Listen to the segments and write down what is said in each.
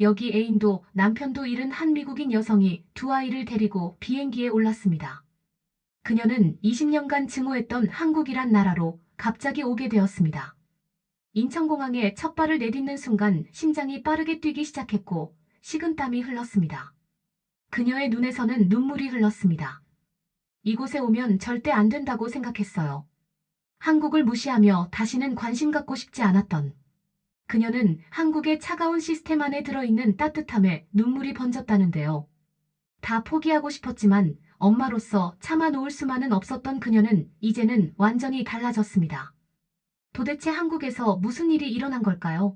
여기 애인도 남편도 잃은 한 미국인 여성이 두 아이를 데리고 비행기에 올랐습니다. 그녀는 20년간 증오했던 한국이란 나라로 갑자기 오게 되었습니다. 인천공항에 첫 발을 내딛는 순간 심장이 빠르게 뛰기 시작했고 식은땀이 흘렀습니다. 그녀의 눈에서는 눈물이 흘렀습니다. 이곳에 오면 절대 안 된다고 생각했어요. 한국을 무시하며 다시는 관심 갖고 싶지 않았던 그녀는 한국의 차가운 시스템 안에 들어있는 따뜻함에 눈물이 번졌다는데요. 다 포기하고 싶었지만 엄마로서 참아 놓을 수만은 없었던 그녀는 이제는 완전히 달라졌습니다. 도대체 한국에서 무슨 일이 일어난 걸까요?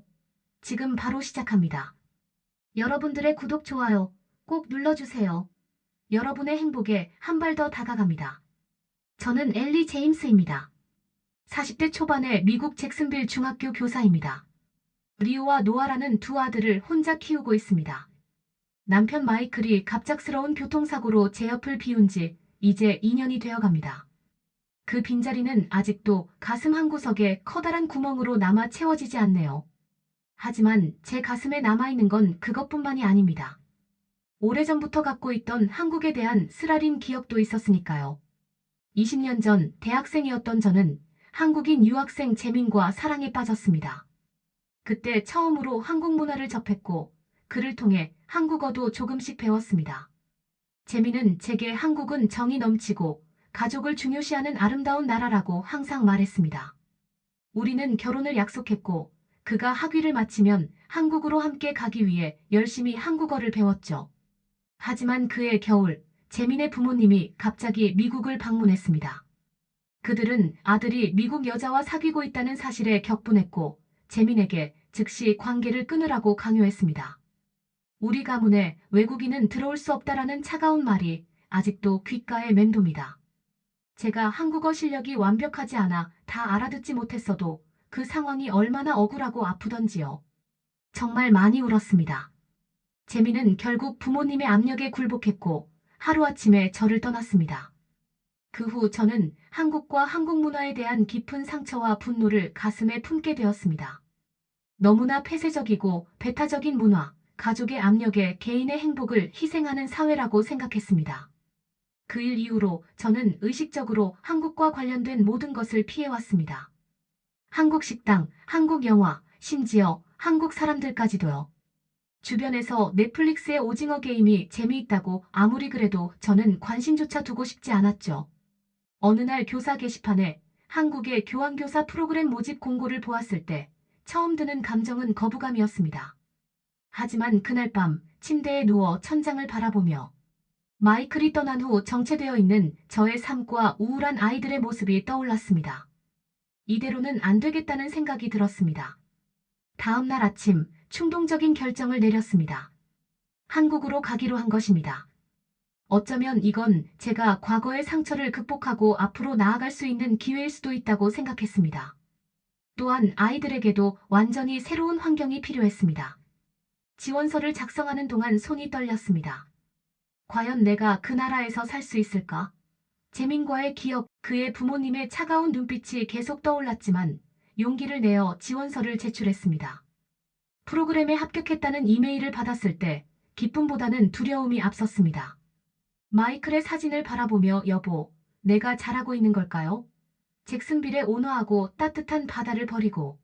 지금 바로 시작합니다. 여러분들의 구독, 좋아요 꼭 눌러주세요. 여러분의 행복에 한 발 더 다가갑니다. 저는 엘리 제임스입니다. 40대 초반의 미국 잭슨빌 중학교 교사입니다. 리오와 노아라는 두 아들을 혼자 키우고 있습니다. 남편 마이클이 갑작스러운 교통사고로 제 옆을 비운 지 이제 2년이 되어 갑니다. 그 빈자리는 아직도 가슴 한구석에 커다란 구멍으로 남아 채워지지 않네요. 하지만 제 가슴에 남아있는 건 그것뿐만이 아닙니다. 오래전부터 갖고 있던 한국에 대한 쓰라린 기억도 있었으니까요. 20년 전 대학생이었던 저는 한국인 유학생 재민과 사랑에 빠졌습니다. 그때 처음으로 한국 문화를 접했고 그를 통해 한국어도 조금씩 배웠습니다. 재민은 제게 한국은 정이 넘치고 가족을 중요시하는 아름다운 나라라고 항상 말했습니다. 우리는 결혼을 약속했고 그가 학위를 마치면 한국으로 함께 가기 위해 열심히 한국어를 배웠죠. 하지만 그해 겨울 재민의 부모님이 갑자기 미국을 방문했습니다. 그들은 아들이 미국 여자와 사귀고 있다는 사실에 격분했고 재민에게 즉시 관계를 끊으라고 강요했습니다. 우리 가문에 외국인은 들어올 수 없다라는 차가운 말이 아직도 귓가에 맴돕니다. 제가 한국어 실력이 완벽하지 않아 다 알아듣지 못했어도 그 상황이 얼마나 억울하고 아프던지요. 정말 많이 울었습니다. 재민은 결국 부모님의 압력에 굴복했고 하루아침에 저를 떠났습니다. 그 후 저는 한국과 한국 문화에 대한 깊은 상처와 분노를 가슴에 품게 되었습니다. 너무나 폐쇄적이고 배타적인 문화, 가족의 압력에 개인의 행복을 희생하는 사회라고 생각했습니다. 그 일 이후로 저는 의식적으로 한국과 관련된 모든 것을 피해왔습니다. 한국 식당, 한국 영화, 심지어 한국 사람들까지도요. 주변에서 넷플릭스의 오징어 게임이 재미있다고 아무리 그래도 저는 관심조차 두고 싶지 않았죠. 어느 날 교사 게시판에 한국의 교환교사 프로그램 모집 공고를 보았을 때 처음 드는 감정은 거부감이었습니다. 하지만 그날 밤 침대에 누워 천장을 바라보며 마이클이 떠난 후 정체되어 있는 저의 삶과 우울한 아이들의 모습이 떠올랐습니다. 이대로는 안 되겠다는 생각이 들었습니다. 다음 날 아침 충동적인 결정을 내렸습니다. 한국으로 가기로 한 것입니다. 어쩌면 이건 제가 과거의 상처를 극복하고 앞으로 나아갈 수 있는 기회일 수도 있다고 생각했습니다. 또한 아이들에게도 완전히 새로운 환경이 필요했습니다. 지원서를 작성하는 동안 손이 떨렸습니다. 과연 내가 그 나라에서 살 수 있을까? 재민과의 기억, 그의 부모님의 차가운 눈빛이 계속 떠올랐지만 용기를 내어 지원서를 제출했습니다. 프로그램에 합격했다는 이메일을 받았을 때 기쁨보다는 두려움이 앞섰습니다. 마이클의 사진을 바라보며 여보, 내가 잘하고 있는 걸까요? 잭슨빌에 온화하고 따뜻한 바다를 버리고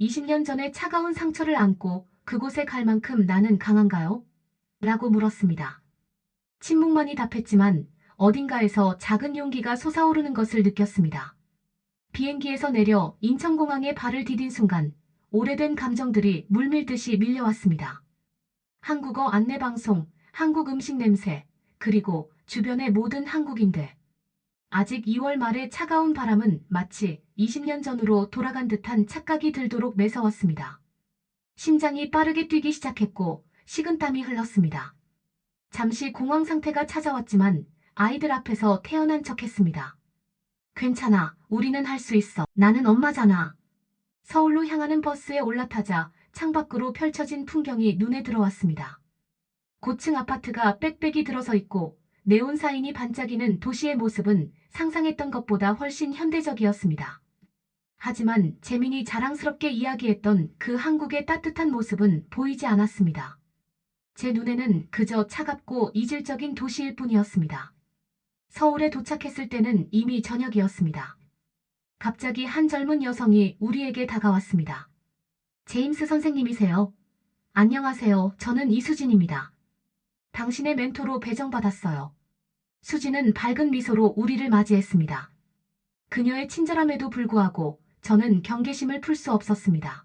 20년 전의 차가운 상처를 안고 그곳에 갈 만큼 나는 강한가요? 라고 물었습니다. 침묵만이 답했지만 어딘가에서 작은 용기가 솟아오르는 것을 느꼈습니다. 비행기에서 내려 인천공항에 발을 디딘 순간 오래된 감정들이 물밀듯이 밀려왔습니다. 한국어 안내방송, 한국 음식 냄새, 그리고 주변의 모든 한국인들. 아직 2월 말의 차가운 바람은 마치 20년 전으로 돌아간 듯한 착각이 들도록 매서웠습니다. 심장이 빠르게 뛰기 시작했고 식은땀이 흘렀습니다. 잠시 공황 상태가 찾아왔지만 아이들 앞에서 태어난 척 했습니다. 괜찮아, 우리는 할 수 있어. 나는 엄마잖아. 서울로 향하는 버스에 올라타자 창밖으로 펼쳐진 풍경이 눈에 들어왔습니다. 고층 아파트가 빽빽이 들어서 있고 네온 사인이 반짝이는 도시의 모습은 상상했던 것보다 훨씬 현대적이었습니다. 하지만 재민이 자랑스럽게 이야기했던 그 한국의 따뜻한 모습은 보이지 않았습니다. 제 눈에는 그저 차갑고 이질적인 도시일 뿐이었습니다. 서울에 도착했을 때는 이미 저녁이었습니다. 갑자기 한 젊은 여성이 우리에게 다가왔습니다. 제임스 선생님이세요? 안녕하세요. 저는 이수진입니다. 당신의 멘토로 배정받았어요. 수진은 밝은 미소로 우리를 맞이했습니다. 그녀의 친절함에도 불구하고 저는 경계심을 풀 수 없었습니다.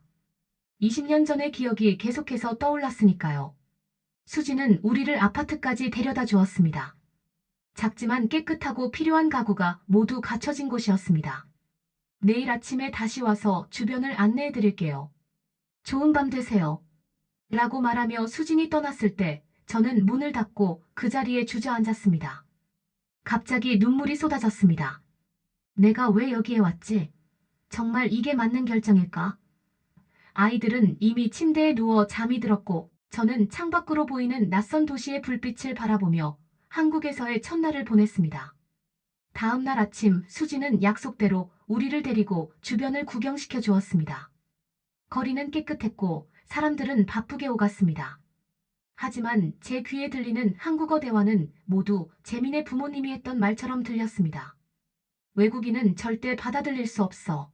20년 전의 기억이 계속해서 떠올랐으니까요. 수진은 우리를 아파트까지 데려다 주었습니다. 작지만 깨끗하고 필요한 가구가 모두 갖춰진 곳이었습니다. 내일 아침에 다시 와서 주변을 안내해 드릴게요. 좋은 밤 되세요. 라고 말하며 수진이 떠났을 때 저는 문을 닫고 그 자리에 주저앉았습니다. 갑자기 눈물이 쏟아졌습니다. 내가 왜 여기에 왔지? 정말 이게 맞는 결정일까? 아이들은 이미 침대에 누워 잠이 들었고 저는 창밖으로 보이는 낯선 도시의 불빛을 바라보며 한국에서의 첫날을 보냈습니다. 다음 날 아침 수지는 약속대로 우리를 데리고 주변을 구경시켜 주었습니다. 거리는 깨끗했고 사람들은 바쁘게 오갔습니다. 하지만 제 귀에 들리는 한국어 대화는 모두 재민의 부모님이 했던 말처럼 들렸습니다. 외국인은 절대 받아들일 수 없어.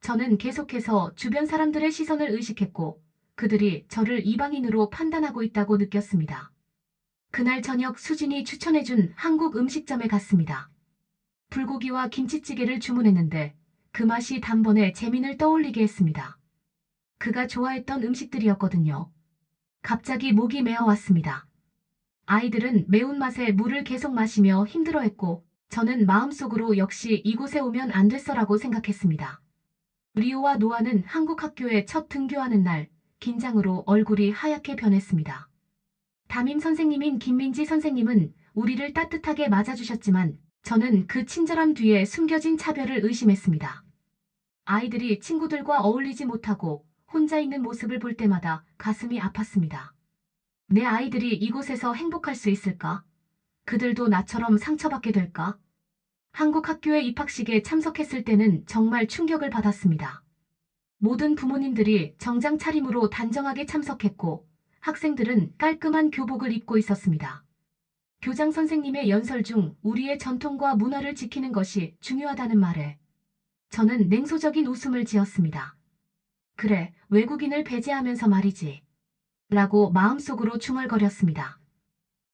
저는 계속해서 주변 사람들의 시선을 의식했고 그들이 저를 이방인으로 판단하고 있다고 느꼈습니다. 그날 저녁 수진이 추천해준 한국 음식점에 갔습니다. 불고기와 김치찌개를 주문했는데 그 맛이 단번에 재민을 떠올리게 했습니다. 그가 좋아했던 음식들이었거든요. 갑자기 목이 메어왔습니다. 아이들은 매운맛에 물을 계속 마시며 힘들어했고 저는 마음속으로 역시 이곳에 오면 안 됐어라고 생각했습니다. 리오와 노아는 한국 학교에 첫 등교하는 날 긴장으로 얼굴이 하얗게 변했습니다. 담임 선생님인 김민지 선생님은 우리를 따뜻하게 맞아주셨지만 저는 그 친절함 뒤에 숨겨진 차별을 의심했습니다. 아이들이 친구들과 어울리지 못하고 혼자 있는 모습을 볼 때마다 가슴이 아팠습니다. 내 아이들이 이곳에서 행복할 수 있을까? 그들도 나처럼 상처받게 될까? 한국 학교에 입학식에 참석했을 때는 정말 충격을 받았습니다. 모든 부모님들이 정장 차림으로 단정하게 참석했고 학생들은 깔끔한 교복을 입고 있었습니다. 교장 선생님의 연설 중 우리의 전통과 문화를 지키는 것이 중요하다는 말에 저는 냉소적인 웃음을 지었습니다. 그래, 외국인을 배제하면서 말이지. 라고 마음속으로 중얼거렸습니다.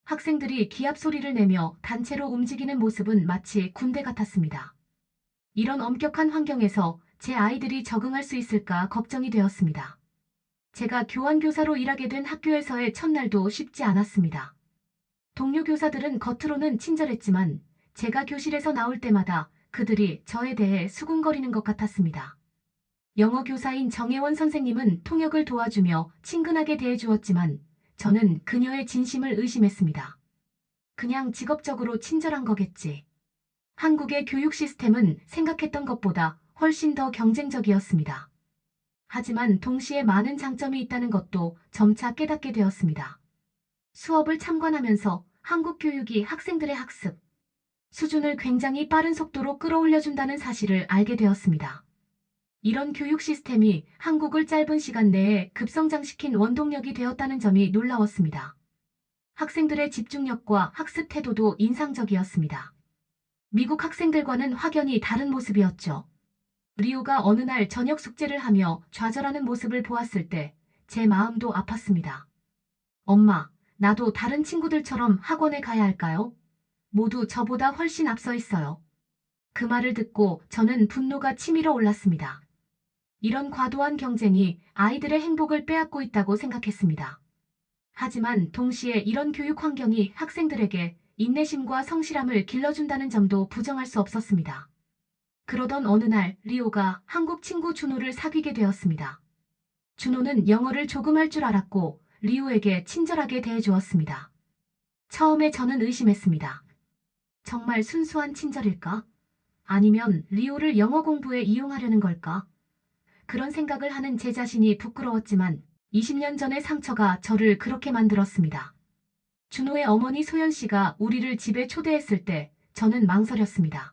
학생들이 기합 소리를 내며 단체로 움직이는 모습은 마치 군대 같았습니다. 이런 엄격한 환경에서 제 아이들이 적응할 수 있을까 걱정이 되었습니다. 제가 교환교사로 일하게 된 학교에서의 첫날도 쉽지 않았습니다. 동료 교사들은 겉으로는 친절했지만 제가 교실에서 나올 때마다 그들이 저에 대해 수군거리는 것 같았습니다. 영어 교사인 정혜원 선생님은 통역을 도와주며 친근하게 대해주었지만 저는 그녀의 진심을 의심했습니다. 그냥 직업적으로 친절한 거겠지. 한국의 교육 시스템은 생각했던 것보다 훨씬 더 경쟁적이었습니다. 하지만 동시에 많은 장점이 있다는 것도 점차 깨닫게 되었습니다. 수업을 참관하면서 한국 교육이 학생들의 학습 수준을 굉장히 빠른 속도로 끌어올려준다는 사실을 알게 되었습니다. 이런 교육 시스템이 한국을 짧은 시간 내에 급성장시킨 원동력이 되었다는 점이 놀라웠습니다. 학생들의 집중력과 학습 태도도 인상적이었습니다. 미국 학생들과는 확연히 다른 모습이었죠. 리오가 어느 날 저녁 숙제를 하며 좌절하는 모습을 보았을 때 제 마음도 아팠습니다. 엄마, 나도 다른 친구들처럼 학원에 가야 할까요? 모두 저보다 훨씬 앞서 있어요. 그 말을 듣고 저는 분노가 치밀어 올랐습니다. 이런 과도한 경쟁이 아이들의 행복을 빼앗고 있다고 생각했습니다. 하지만 동시에 이런 교육 환경이 학생들에게 인내심과 성실함을 길러준다는 점도 부정할 수 없었습니다. 그러던 어느 날 리오가 한국 친구 준호를 사귀게 되었습니다. 준호는 영어를 조금 할 줄 알았고 리오에게 친절하게 대해주었습니다. 처음에 저는 의심했습니다. 정말 순수한 친절일까? 아니면 리오를 영어 공부에 이용하려는 걸까? 그런 생각을 하는 제 자신이 부끄러웠지만 20년 전의 상처가 저를 그렇게 만들었습니다. 준호의 어머니 소연 씨가 우리를 집에 초대했을 때 저는 망설였습니다.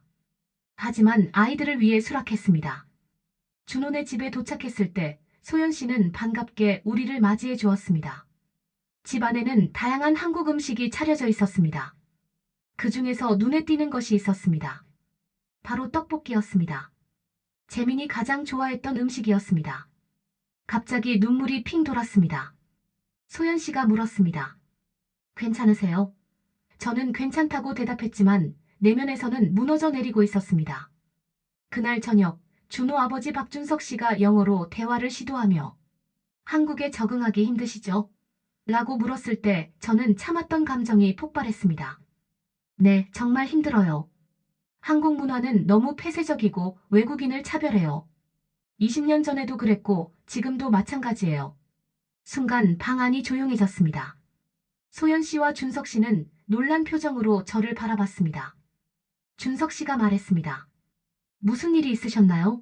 하지만 아이들을 위해 수락했습니다. 준호네 집에 도착했을 때 소연 씨는 반갑게 우리를 맞이해 주었습니다. 집 안에는 다양한 한국 음식이 차려져 있었습니다. 그 중에서 눈에 띄는 것이 있었습니다. 바로 떡볶이였습니다. 재민이 가장 좋아했던 음식이었습니다. 갑자기 눈물이 핑 돌았습니다. 소연 씨가 물었습니다. 괜찮으세요? 저는 괜찮다고 대답했지만 내면에서는 무너져 내리고 있었습니다. 그날 저녁 준호 아버지 박준석 씨가 영어로 대화를 시도하며 한국에 적응하기 힘드시죠? 라고 물었을 때 저는 참았던 감정이 폭발했습니다. 네, 정말 힘들어요. 한국 문화는 너무 폐쇄적이고 외국인을 차별해요. 20년 전에도 그랬고 지금도 마찬가지예요. 순간 방 안이 조용해졌습니다. 소연 씨와 준석 씨는 놀란 표정으로 저를 바라봤습니다. 준석 씨가 말했습니다. 무슨 일이 있으셨나요?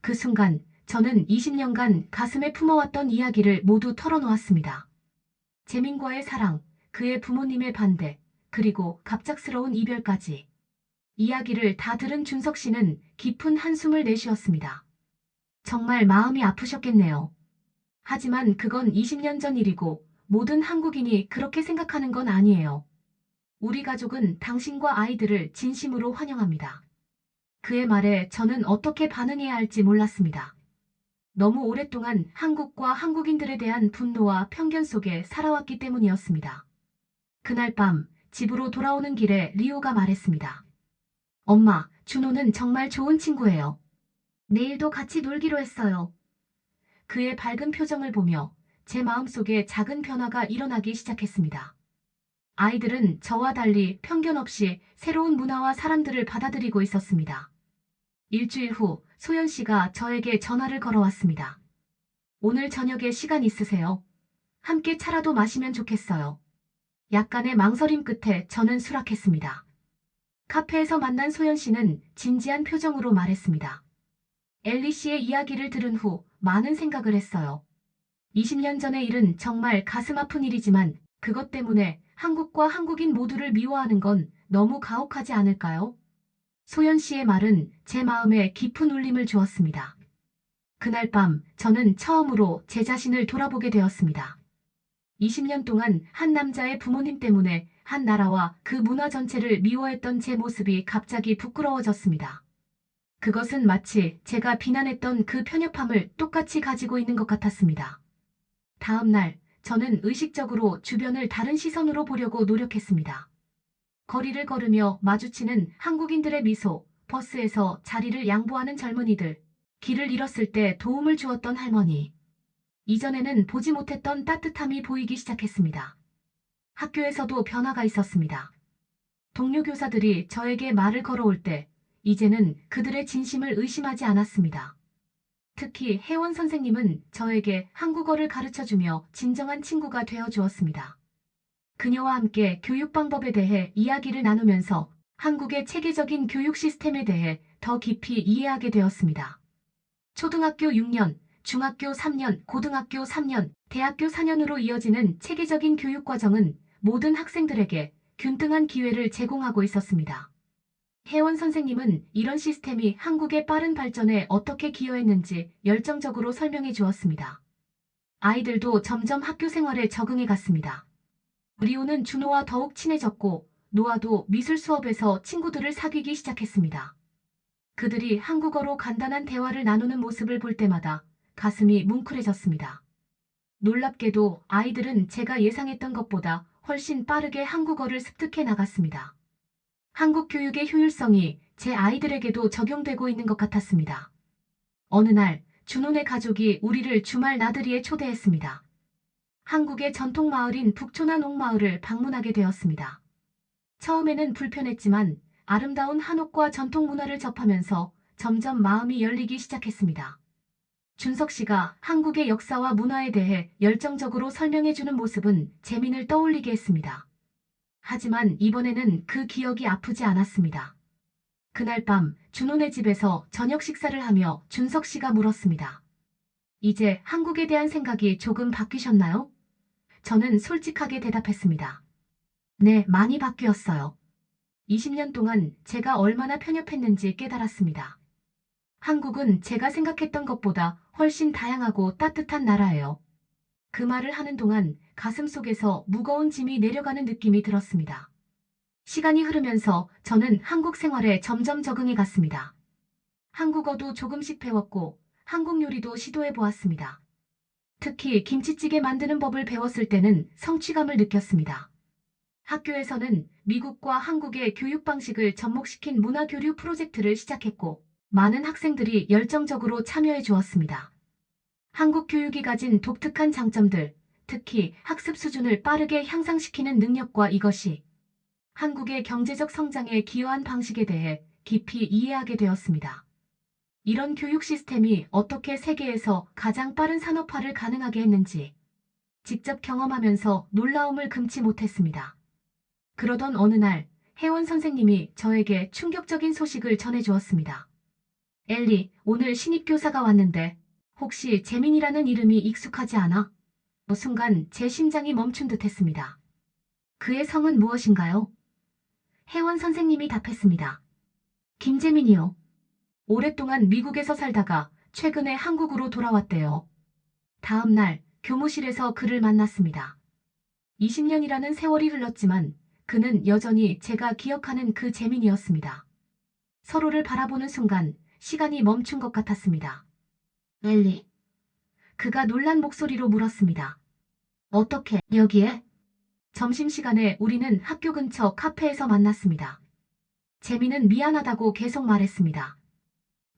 그 순간 저는 20년간 가슴에 품어왔던 이야기를 모두 털어놓았습니다. 재민과의 사랑, 그의 부모님의 반대, 그리고 갑작스러운 이별까지. 이야기를 다 들은 준석 씨는 깊은 한숨을 내쉬었습니다. 정말 마음이 아프셨겠네요. 하지만 그건 20년 전 일이고 모든 한국인이 그렇게 생각하는 건 아니에요. 우리 가족은 당신과 아이들을 진심으로 환영합니다. 그의 말에 저는 어떻게 반응해야 할지 몰랐습니다. 너무 오랫동안 한국과 한국인들에 대한 분노와 편견 속에 살아왔기 때문이었습니다. 그날 밤 집으로 돌아오는 길에 리오가 말했습니다. 엄마, 준호는 정말 좋은 친구예요. 내일도 같이 놀기로 했어요. 그의 밝은 표정을 보며 제 마음속에 작은 변화가 일어나기 시작했습니다. 아이들은 저와 달리 편견 없이 새로운 문화와 사람들을 받아들이고 있었습니다. 일주일 후 소연 씨가 저에게 전화를 걸어왔습니다. 오늘 저녁에 시간 있으세요? 함께 차라도 마시면 좋겠어요. 약간의 망설임 끝에 저는 수락했습니다. 카페에서 만난 소연 씨는 진지한 표정으로 말했습니다. 엘리 씨의 이야기를 들은 후 많은 생각을 했어요. 20년 전의 일은 정말 가슴 아픈 일이지만 그것 때문에 한국과 한국인 모두를 미워하는 건 너무 가혹하지 않을까요? 소연 씨의 말은 제 마음에 깊은 울림을 주었습니다. 그날 밤 저는 처음으로 제 자신을 돌아보게 되었습니다. 20년 동안 한 남자의 부모님 때문에 한 나라와 그 문화 전체를 미워했던 제 모습이 갑자기 부끄러워졌습니다. 그것은 마치 제가 비난했던 그 편협함을 똑같이 가지고 있는 것 같았습니다. 다음 날 저는 의식적으로 주변을 다른 시선으로 보려고 노력했습니다. 거리를 걸으며 마주치는 한국인들의 미소, 버스에서 자리를 양보하는 젊은이들, 길을 잃었을 때 도움을 주었던 할머니. 이전에는 보지 못했던 따뜻함이 보이기 시작했습니다. 학교에서도 변화가 있었습니다. 동료 교사들이 저에게 말을 걸어올 때 이제는 그들의 진심을 의심하지 않았습니다. 특히 혜원 선생님은 저에게 한국어를 가르쳐주며 진정한 친구가 되어 주었습니다. 그녀와 함께 교육 방법에 대해 이야기를 나누면서 한국의 체계적인 교육 시스템에 대해 더 깊이 이해하게 되었습니다. 초등학교 6년, 중학교 3년, 고등학교 3년, 대학교 4년으로 이어지는 체계적인 교육 과정은 모든 학생들에게 균등한 기회를 제공하고 있었습니다. 혜원 선생님은 이런 시스템이 한국의 빠른 발전에 어떻게 기여했는지 열정적으로 설명해 주었습니다. 아이들도 점점 학교 생활에 적응해 갔습니다. 리오는 준호와 더욱 친해졌고 노아도 미술 수업에서 친구들을 사귀기 시작했습니다. 그들이 한국어로 간단한 대화를 나누는 모습을 볼 때마다 가슴이 뭉클해졌습니다. 놀랍게도 아이들은 제가 예상했던 것보다 훨씬 빠르게 한국어를 습득해 나갔습니다. 한국 교육의 효율성이 제 아이들에게도 적용되고 있는 것 같았습니다. 어느 날 준호네 가족이 우리를 주말 나들이에 초대했습니다. 한국의 전통 마을인 북초나 농마을을 방문하게 되었습니다. 처음에는 불편했지만 아름다운 한옥과 전통 문화를 접하면서 점점 마음이 열리기 시작했습니다. 준석 씨가 한국의 역사와 문화에 대해 열정적으로 설명해주는 모습은 재민을 떠올리게 했습니다. 하지만 이번에는 그 기억이 아프지 않았습니다. 그날 밤 준호네 집에서 저녁 식사를 하며 준석 씨가 물었습니다. 이제 한국에 대한 생각이 조금 바뀌셨나요? 저는 솔직하게 대답했습니다. 네, 많이 바뀌었어요. 20년 동안 제가 얼마나 편협했는지 깨달았습니다. 한국은 제가 생각했던 것보다 훨씬 다양하고 따뜻한 나라예요. 그 말을 하는 동안 가슴 속에서 무거운 짐이 내려가는 느낌이 들었습니다. 시간이 흐르면서 저는 한국 생활에 점점 적응해 갔습니다. 한국어도 조금씩 배웠고 한국 요리도 시도해 보았습니다. 특히 김치찌개 만드는 법을 배웠을 때는 성취감을 느꼈습니다. 학교에서는 미국과 한국의 교육 방식을 접목시킨 문화교류 프로젝트를 시작했고 많은 학생들이 열정적으로 참여해 주었습니다. 한국 교육이 가진 독특한 장점들, 특히 학습 수준을 빠르게 향상시키는 능력과 이것이 한국의 경제적 성장에 기여한 방식에 대해 깊이 이해하게 되었습니다. 이런 교육 시스템이 어떻게 세계에서 가장 빠른 산업화를 가능하게 했는지 직접 경험하면서 놀라움을 금치 못했습니다. 그러던 어느 날 혜원 선생님이 저에게 충격적인 소식을 전해주었습니다. 엘리, 오늘 신입교사가 왔는데 혹시 재민이라는 이름이 익숙하지 않아? 그 순간 제 심장이 멈춘 듯 했습니다. 그의 성은 무엇인가요? 혜원 선생님이 답했습니다. 김재민이요. 오랫동안 미국에서 살다가 최근에 한국으로 돌아왔대요. 다음 날 교무실에서 그를 만났습니다. 20년이라는 세월이 흘렀지만 그는 여전히 제가 기억하는 그 재민이었습니다. 서로를 바라보는 순간 시간이 멈춘 것 같았습니다. 엘리. 그가 놀란 목소리로 물었습니다. 어떻게 여기에? 점심시간에 우리는 학교 근처 카페에서 만났습니다. 재민은 미안하다고 계속 말했습니다.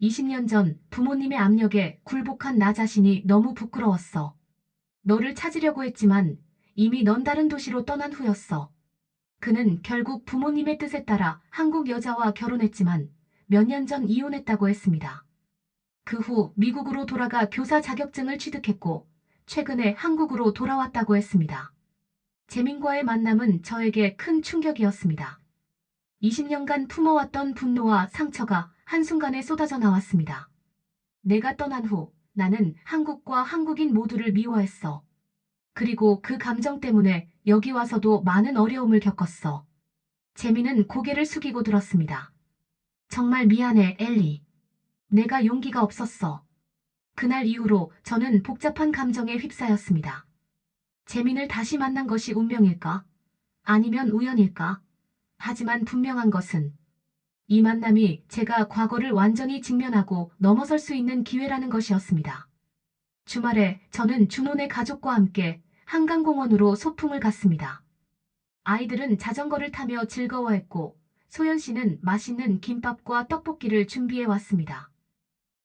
20년 전 부모님의 압력에 굴복한 나 자신이 너무 부끄러웠어. 너를 찾으려고 했지만 이미 넌 다른 도시로 떠난 후였어. 그는 결국 부모님의 뜻에 따라 한국 여자와 결혼했지만 몇 년 전 이혼했다고 했습니다. 그 후 미국으로 돌아가 교사 자격증을 취득했고 최근에 한국으로 돌아왔다고 했습니다. 재민과의 만남은 저에게 큰 충격이었습니다. 20년간 품어왔던 분노와 상처가 한순간에 쏟아져 나왔습니다. 내가 떠난 후 나는 한국과 한국인 모두를 미워했어. 그리고 그 감정 때문에 여기 와서도 많은 어려움을 겪었어. 재민은 고개를 숙이고 들었습니다. 정말 미안해, 엘리. 내가 용기가 없었어. 그날 이후로 저는 복잡한 감정에 휩싸였습니다. 재민을 다시 만난 것이 운명일까? 아니면 우연일까? 하지만 분명한 것은 이 만남이 제가 과거를 완전히 직면하고 넘어설 수 있는 기회라는 것이었습니다. 주말에 저는 준혼의 가족과 함께 한강공원으로 소풍을 갔습니다. 아이들은 자전거를 타며 즐거워했고 소연 씨는 맛있는 김밥과 떡볶이를 준비해 왔습니다.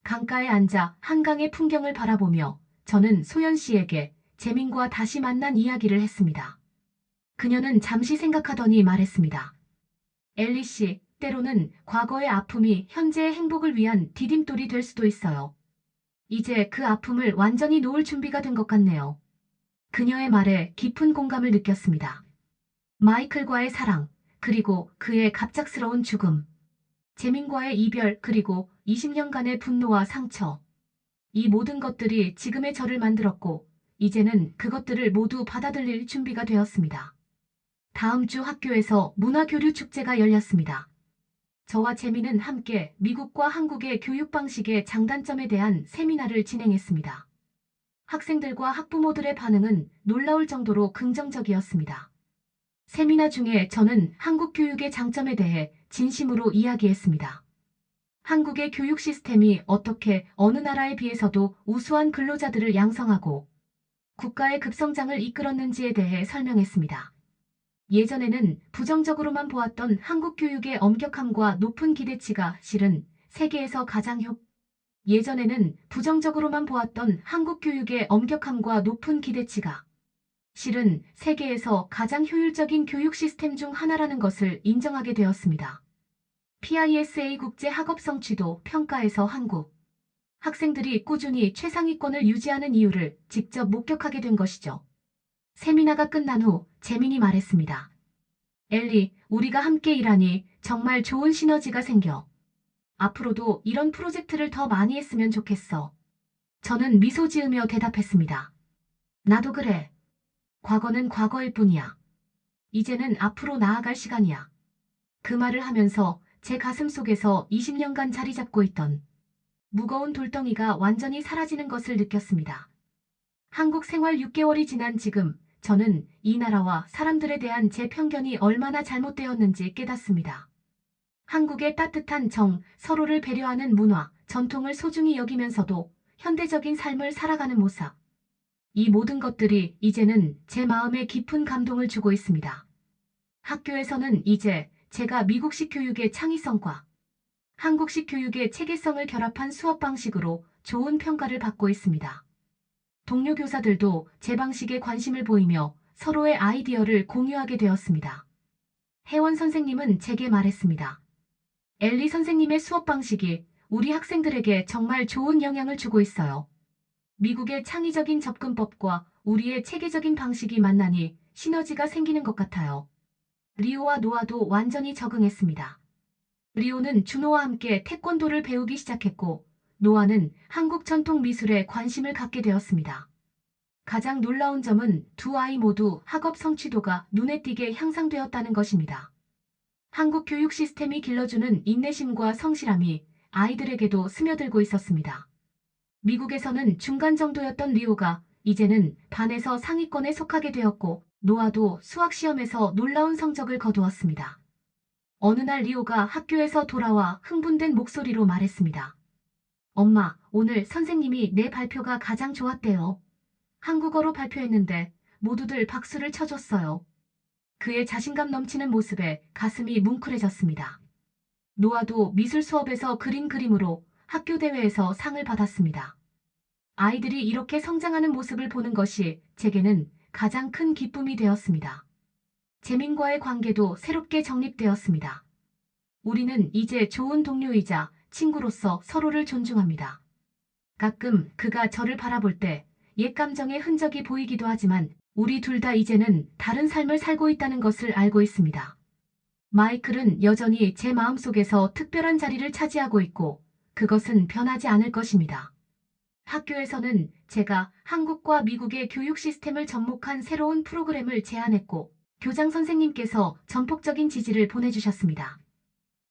강가에 앉아 한강의 풍경을 바라보며 저는 소연 씨에게 재민과 다시 만난 이야기를 했습니다. 그녀는 잠시 생각하더니 말했습니다. 엘리 씨, 때로는 과거의 아픔이 현재의 행복을 위한 디딤돌이 될 수도 있어요. 이제 그 아픔을 완전히 놓을 준비가 된 것 같네요. 그녀의 말에 깊은 공감을 느꼈습니다. 마이클과의 사랑, 그리고 그의 갑작스러운 죽음. 재민과의 이별, 그리고 20년간의 분노와 상처. 이 모든 것들이 지금의 저를 만들었고, 이제는 그것들을 모두 받아들일 준비가 되었습니다. 다음 주 학교에서 문화교류 축제가 열렸습니다. 저와 재민은 함께 미국과 한국의 교육 방식의 장단점에 대한 세미나를 진행했습니다. 학생들과 학부모들의 반응은 놀라울 정도로 긍정적이었습니다. 세미나 중에 저는 한국 교육의 장점에 대해 진심으로 이야기했습니다. 한국의 교육 시스템이 어떻게 어느 나라에 비해서도 우수한 근로자들을 양성하고 국가의 급성장을 이끌었는지에 대해 설명했습니다. 예전에는 부정적으로만 보았던 한국 교육의 엄격함과 높은 기대치가 실은 세계에서 가장 효 예전에는 부정적으로만 보았던 한국 교육의 엄격함과 높은 기대치가 실은 세계에서 가장 효율적인 교육 시스템 중 하나라는 것을 인정하게 되었습니다. PISA 국제 학업 성취도 평가에서 한국 학생들이 꾸준히 최상위권을 유지하는 이유를 직접 목격하게 된 것이죠. 세미나가 끝난 후 재민이 말했습니다. 엘리, 우리가 함께 일하니 정말 좋은 시너지가 생겨. 앞으로도 이런 프로젝트를 더 많이 했으면 좋겠어. 저는 미소 지으며 대답했습니다. 나도 그래. 과거는 과거일 뿐이야. 이제는 앞으로 나아갈 시간이야. 그 말을 하면서 제 가슴 속에서 20년간 자리 잡고 있던 무거운 돌덩이가 완전히 사라지는 것을 느꼈습니다. 한국 생활 6개월이 지난 지금 저는 이 나라와 사람들에 대한 제 편견이 얼마나 잘못되었는지 깨닫습니다. 한국의 따뜻한 정, 서로를 배려하는 문화, 전통을 소중히 여기면서도 현대적인 삶을 살아가는 모습. 이 모든 것들이 이제는 제 마음에 깊은 감동을 주고 있습니다. 학교에서는 이제 제가 미국식 교육의 창의성과 한국식 교육의 체계성을 결합한 수업 방식으로 좋은 평가를 받고 있습니다. 동료 교사들도 제 방식에 관심을 보이며 서로의 아이디어를 공유하게 되었습니다. 혜원 선생님은 제게 말했습니다. 엘리 선생님의 수업 방식이 우리 학생들에게 정말 좋은 영향을 주고 있어요. 미국의 창의적인 접근법과 우리의 체계적인 방식이 만나니 시너지가 생기는 것 같아요. 리오와 노아도 완전히 적응했습니다. 리오는 준호와 함께 태권도를 배우기 시작했고 노아는 한국 전통 미술에 관심을 갖게 되었습니다. 가장 놀라운 점은 두 아이 모두 학업 성취도가 눈에 띄게 향상되었다는 것입니다. 한국 교육 시스템이 길러주는 인내심과 성실함이 아이들에게도 스며들고 있었습니다. 미국에서는 중간 정도였던 리오가 이제는 반에서 상위권에 속하게 되었고 노아도 수학 시험에서 놀라운 성적을 거두었습니다. 어느 날 리오가 학교에서 돌아와 흥분된 목소리로 말했습니다. 엄마, 오늘 선생님이 내 발표가 가장 좋았대요. 한국어로 발표했는데 모두들 박수를 쳐줬어요. 그의 자신감 넘치는 모습에 가슴이 뭉클해졌습니다. 노아도 미술 수업에서 그린 그림으로 학교 대회에서 상을 받았습니다. 아이들이 이렇게 성장하는 모습을 보는 것이 제게는 가장 큰 기쁨이 되었습니다. 재민과의 관계도 새롭게 정립되었습니다. 우리는 이제 좋은 동료이자 친구로서 서로를 존중합니다. 가끔 그가 저를 바라볼 때 옛 감정의 흔적이 보이기도 하지만 우리 둘 다 이제는 다른 삶을 살고 있다는 것을 알고 있습니다. 마이클은 여전히 제 마음속에서 특별한 자리를 차지하고 있고 그것은 변하지 않을 것입니다. 학교에서는 제가 한국과 미국의 교육 시스템을 접목한 새로운 프로그램을 제안했고 교장 선생님께서 전폭적인 지지를 보내주셨습니다.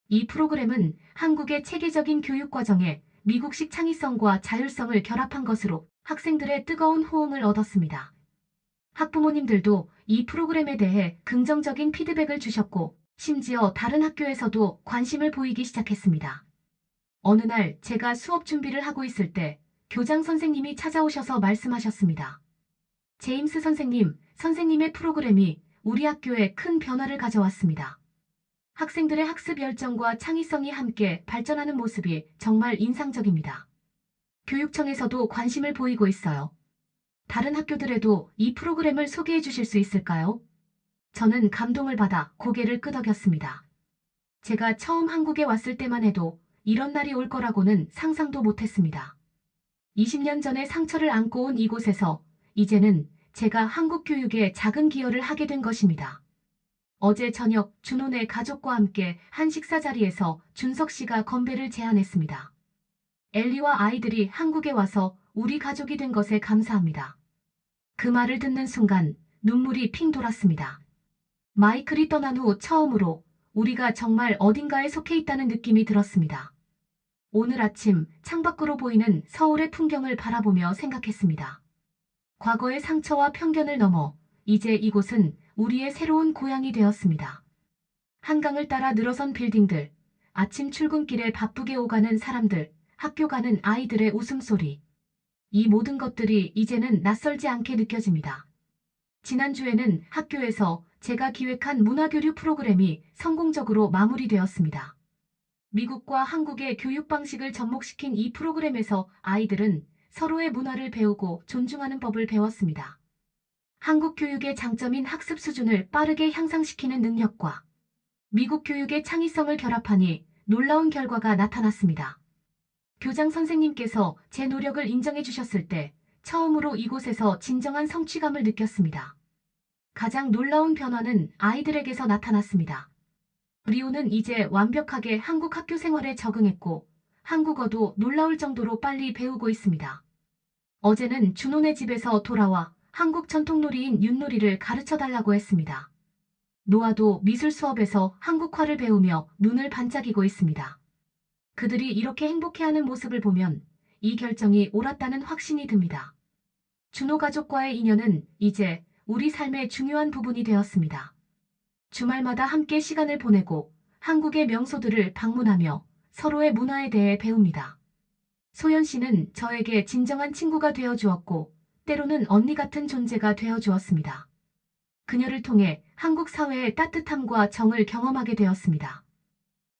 이 프로그램은 한국의 체계적인 교육 과정에 미국식 창의성과 자율성을 결합한 것으로 학생들의 뜨거운 호응을 얻었습니다. 학부모님들도 이 프로그램에 대해 긍정적인 피드백을 주셨고 심지어 다른 학교에서도 관심을 보이기 시작했습니다. 어느 날 제가 수업 준비를 하고 있을 때 교장 선생님이 찾아오셔서 말씀하셨습니다. 제임스 선생님, 선생님의 프로그램이 우리 학교에 큰 변화를 가져왔습니다. 학생들의 학습 열정과 창의성이 함께 발전하는 모습이 정말 인상적입니다. 교육청에서도 관심을 보이고 있어요. 다른 학교들에도 이 프로그램을 소개해 주실 수 있을까요? 저는 감동을 받아 고개를 끄덕였습니다. 제가 처음 한국에 왔을 때만 해도 이런 날이 올 거라고는 상상도 못했습니다. 20년 전에 상처를 안고 온 이곳에서 이제는 제가 한국 교육에 작은 기여를 하게 된 것입니다. 어제 저녁 준호네 가족과 함께 한 식사 자리에서 준석 씨가 건배를 제안했습니다. 엘리와 아이들이 한국에 와서 우리 가족이 된 것에 감사합니다. 그 말을 듣는 순간 눈물이 핑 돌았습니다. 마이클이 떠난 후 처음으로 우리가 정말 어딘가에 속해 있다는 느낌이 들었습니다. 오늘 아침 창밖으로 보이는 서울의 풍경을 바라보며 생각했습니다. 과거의 상처와 편견을 넘어 이제 이곳은 우리의 새로운 고향이 되었습니다. 한강을 따라 늘어선 빌딩들, 아침 출근길에 바쁘게 오가는 사람들, 학교 가는 아이들의 웃음소리. 이 모든 것들이 이제는 낯설지 않게 느껴집니다. 지난주에는 학교에서 제가 기획한 문화교류 프로그램이 성공적으로 마무리되었습니다. 미국과 한국의 교육 방식을 접목시킨 이 프로그램에서 아이들은 서로의 문화를 배우고 존중하는 법을 배웠습니다. 한국 교육의 장점인 학습 수준을 빠르게 향상시키는 능력과 미국 교육의 창의성을 결합하니 놀라운 결과가 나타났습니다. 교장 선생님께서 제 노력을 인정해 주셨을 때 처음으로 이곳에서 진정한 성취감을 느꼈습니다. 가장 놀라운 변화는 아이들에게서 나타났습니다. 리오는 이제 완벽하게 한국 학교 생활에 적응했고 한국어도 놀라울 정도로 빨리 배우고 있습니다. 어제는 준호네 집에서 돌아와 한국 전통놀이인 윷놀이를 가르쳐 달라고 했습니다. 노아도 미술 수업에서 한국화를 배우며 눈을 반짝이고 있습니다. 그들이 이렇게 행복해하는 모습을 보면 이 결정이 옳았다는 확신이 듭니다. 준호 가족과의 인연은 이제 우리 삶의 중요한 부분이 되었습니다. 주말마다 함께 시간을 보내고 한국의 명소들을 방문하며 서로의 문화에 대해 배웁니다. 소연 씨는 저에게 진정한 친구가 되어 주었고 때로는 언니 같은 존재가 되어 주었습니다. 그녀를 통해 한국 사회의 따뜻함과 정을 경험하게 되었습니다.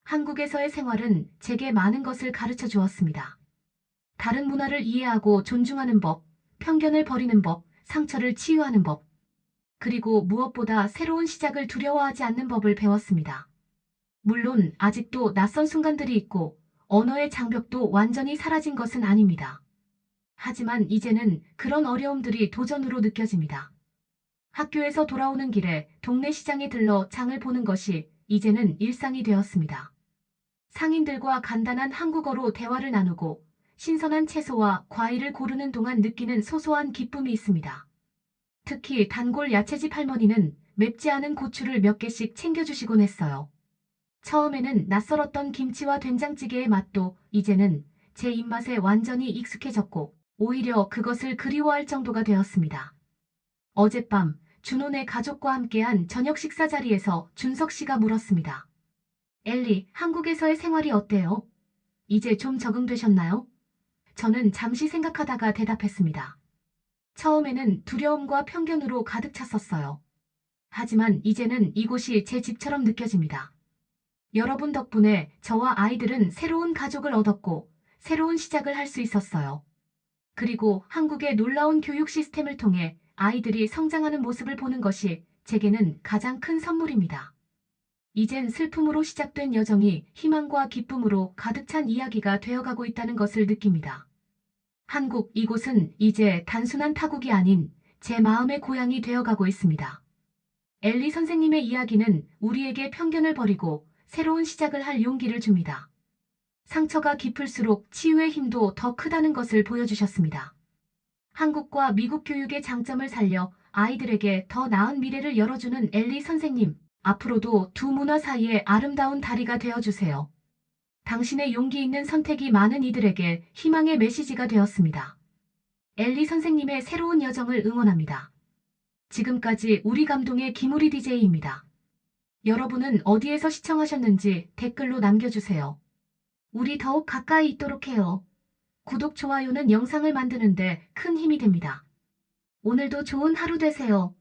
한국에서의 생활은 제게 많은 것을 가르쳐 주었습니다. 다른 문화를 이해하고 존중하는 법, 편견을 버리는 법, 상처를 치유하는 법, 그리고 무엇보다 새로운 시작을 두려워하지 않는 법을 배웠습니다. 물론 아직도 낯선 순간들이 있고 언어의 장벽도 완전히 사라진 것은 아닙니다. 하지만 이제는 그런 어려움들이 도전으로 느껴집니다. 학교에서 돌아오는 길에 동네 시장에 들러 장을 보는 것이 이제는 일상이 되었습니다. 상인들과 간단한 한국어로 대화를 나누고 신선한 채소와 과일을 고르는 동안 느끼는 소소한 기쁨이 있습니다. 특히 단골 야채집 할머니는 맵지 않은 고추를 몇 개씩 챙겨주시곤 했어요. 처음에는 낯설었던 김치와 된장찌개의 맛도 이제는 제 입맛에 완전히 익숙해졌고 오히려 그것을 그리워할 정도가 되었습니다. 어젯밤 준호네 가족과 함께한 저녁 식사 자리에서 준석 씨가 물었습니다. 엘리, 한국에서의 생활이 어때요? 이제 좀 적응되셨나요? 저는 잠시 생각하다가 대답했습니다. 처음에는 두려움과 편견으로 가득 찼었어요. 하지만 이제는 이곳이 제 집처럼 느껴집니다. 여러분 덕분에 저와 아이들은 새로운 가족을 얻었고 새로운 시작을 할 수 있었어요. 그리고 한국의 놀라운 교육 시스템을 통해 아이들이 성장하는 모습을 보는 것이 제게는 가장 큰 선물입니다. 이젠 슬픔으로 시작된 여정이 희망과 기쁨으로 가득 찬 이야기가 되어가고 있다는 것을 느낍니다. 한국 이곳은 이제 단순한 타국이 아닌 제 마음의 고향이 되어가고 있습니다. 엘리 선생님의 이야기는 우리에게 편견을 버리고 새로운 시작을 할 용기를 줍니다. 상처가 깊을수록 치유의 힘도 더 크다는 것을 보여주셨습니다. 한국과 미국 교육의 장점을 살려 아이들에게 더 나은 미래를 열어주는 엘리 선생님, 앞으로도 두 문화 사이의 아름다운 다리가 되어주세요. 당신의 용기 있는 선택이 많은 이들에게 희망의 메시지가 되었습니다. 엘리 선생님의 새로운 여정을 응원합니다. 지금까지 우리 감동의 김우리 DJ입니다. 여러분은 어디에서 시청하셨는지 댓글로 남겨주세요. 우리 더욱 가까이 있도록 해요. 구독, 좋아요는 영상을 만드는데 큰 힘이 됩니다. 오늘도 좋은 하루 되세요.